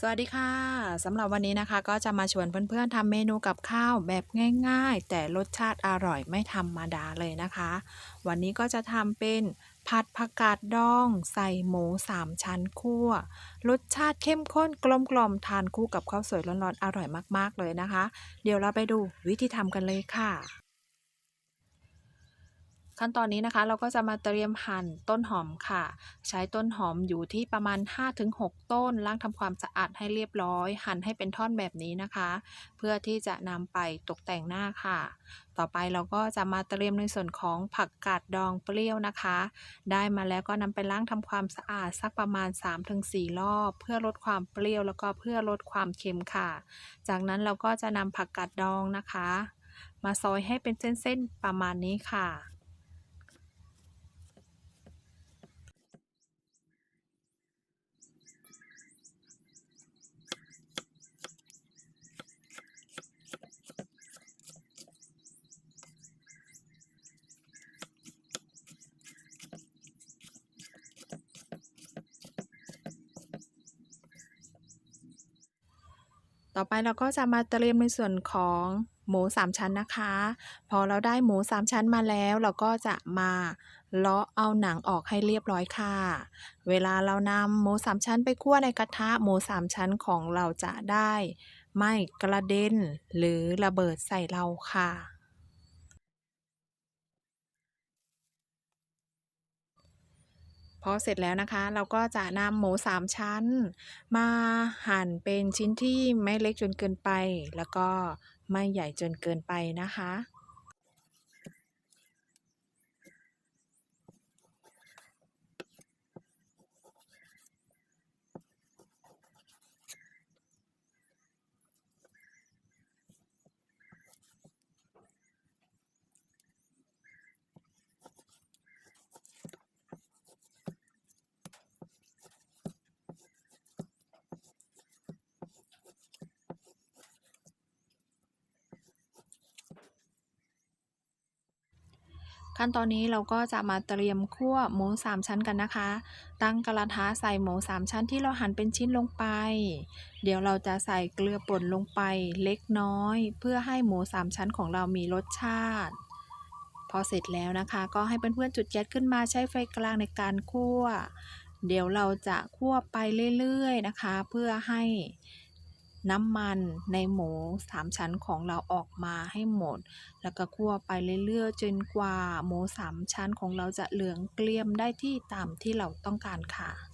สวัสดีค่ะสำหรับวันนี้นะคะ ก็จะมาชวนเพื่อนๆทำเมนูกับข้าวแบบง่าย ๆ แต่รสชาติอร่อยไม่ธรรมดาเลยนะคะ วันนี้ก็จะทำเป็นผัดผักกาดดอง ใส่หมูสามชั้นคั่วรสชาติเข้มข้นกลมๆทานคู่กับข้าวสวยร้อนๆอร่อยมากๆเลยนะคะ เดี๋ยวเราไปดูวิธีทำกันเลยค่ะ ขั้นตอนนี้นะคะเราก็จะมาเตรียมหั่นต้นหอมค่ะ ใช้ต้นหอมอยู่ที่ประมาณ 5-6 ต้นล้างทำความสะอาดให้เรียบร้อย หั่นให้เป็นท่อนแบบนี้นะคะ เพื่อที่จะนำไปตกแต่งหน้าค่ะ ต่อไปเราก็จะมาเตรียมในส่วนของผักกาดดองเปรี้ยวนะคะ ได้มาแล้วก็นำไปล้างทำความสะอาดสักประมาณ 3-4 รอบ เพื่อลดความเปรี้ยวแล้วก็เพื่อลดความเค็มค่ะ จากนั้นเราก็จะนำผักกาดดองนะคะ มาซอยให้เป็นเส้นๆประมาณนี้ค่ะ ต่อไปเราก็จะมาเตรียมในส่วนของหมูสามชั้นนะคะ พอเราได้หมูสามชั้นมาแล้ว เราก็จะมาเลาะเอาหนังออกให้เรียบร้อยค่ะ เวลาเรานำหมูสามชั้นไปคั่วในกระทะหมูสามชั้นของเราจะได้ ไม่กระเด็นหรือระเบิดใส่เราค่ะ พอเสร็จแล้วนะคะ เราก็จะนำหมูสามชั้น มาหั่นเป็นชิ้นที่ไม่เล็กจนเกินไป แล้วก็ไม่ใหญ่จนเกินไปนะคะ ขั้นตอนนี้เราก็จะมาเตรียมคั่วหมูสามชั้นกันนะคะ ตั้งกระทะใส่หมูสามชั้นที่เราหั่นเป็นชิ้นลงไป เดี๋ยวเราจะใส่เกลือป่นลงไปเล็กน้อย เพื่อให้หมูสามชั้นของเรามีรสชาติ พอเสร็จแล้วนะคะ ก็ให้เพื่อนๆจุดแก๊สขึ้นมาใช้ไฟกลางในการคั่ว เดี๋ยวเราจะคั่วไปเรื่อยๆนะคะ เพื่อให้ น้ำมันในหมูสามชั้นของเราออกมาให้หมด แล้วก็คั่วไปเรื่อยๆจนกว่าหมูสามชั้นของเราจะเหลืองเกรียมได้ที่ตามที่เราต้องการค่ะ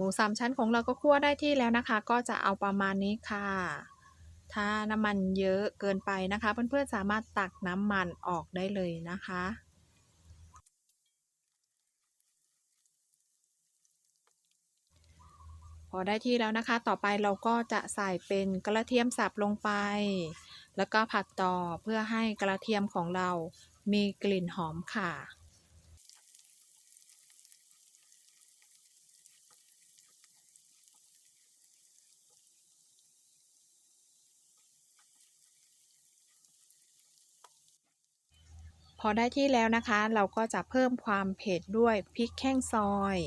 หมูสามชั้นของเราก็คั่วได้ที่แล้วนะคะ ก็จะเอาประมาณนี้ค่ะ ถ้าน้ำมันเยอะเกินไปนะคะ เพื่อนๆสามารถตักน้ำมันออกได้เลยนะคะพอได้ที่แล้วนะคะ ต่อไปเราก็จะใส่เป็นกระเทียมสับลงไป แล้วก็ผัดต่อเพื่อให้กระเทียมของเรามีกลิ่นหอมค่ะ พอได้ที่แล้วนะคะ เราก็จะเพิ่มความเผ็ดด้วยพริกแห้งซอย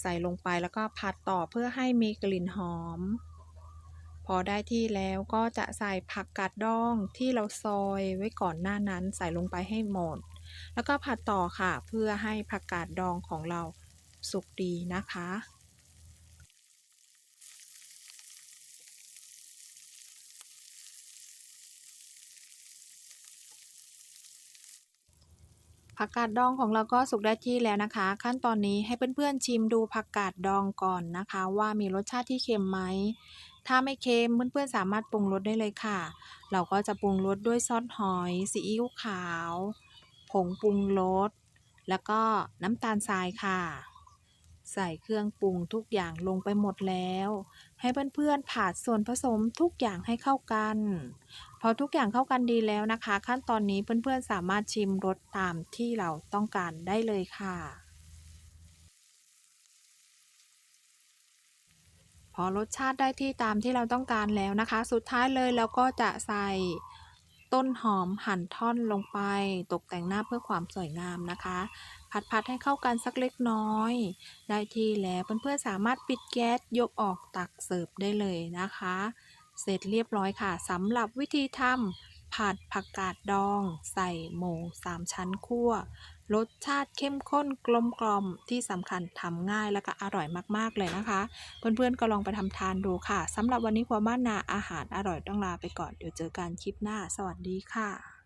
ใส่ลงไปแล้วก็ผัดต่อเพื่อให้มีกลิ่นหอม พอได้ที่แล้วก็จะใส่ผักกาดดองที่เราซอยไว้ก่อนหน้านั้นใส่ลงไปให้หมด แล้วก็ผัดต่อค่ะเพื่อให้ผักกาดดองของเราสุกดีนะคะ ผักกาดดองของเราก็สุกได้ที่แล้วนะคะ ขั้นตอนนี้ให้เพื่อนๆชิมดูผักกาดดองก่อนนะคะ ว่ามีรสชาติที่เค็มไหมถ้าไม่เค็มเพื่อนๆสามารถปรุงรสได้เลยค่ะ เราก็จะปรุงรสด้วยซอสหอยซีอิ๊วขาว ผงปรุงรสแล้วก็น้ำตาลทรายค่ะ ใส่เครื่องปรุงทุกอย่างลงไปหมดแล้ว ให้เพื่อนๆผัดส่วนผสมทุกอย่างให้เข้ากัน พอทุกอย่างเข้ากันดีแล้วนะคะ ขั้นตอนนี้เพื่อนๆสามารถชิมรสตามที่เราต้องการได้เลยค่ะ พอรสชาติได้ที่ตามที่เราต้องการแล้วนะคะ สุดท้ายเลยเราก็จะใส่ต้นหอมหั่นท่อนลงไป ตกแต่งหน้าเพื่อความสวยงามนะคะ ผัดๆให้เข้ากันสักเล็กน้อย ได้ที่แล้วเพื่อนๆสามารถปิดแก๊สยกออกตักเสิร์ฟได้เลยนะคะ เสร็จเรียบร้อยค่ะสำหรับวิธีทำผัดผักกาดดอง ใส่หมูสามชั้นคั่ว รสชาติเข้มข้นกลมกล่อมที่สำคัญทำง่ายและก็อร่อยมากๆเลยนะคะ เพื่อนๆก็ลองไปทำทานดูค่ะสำหรับวันนี้ครัวบ้านนาอาหารอร่อยต้องลาไปก่อนเดี๋ยวเจอกันคลิปหน้า สวัสดีค่ะ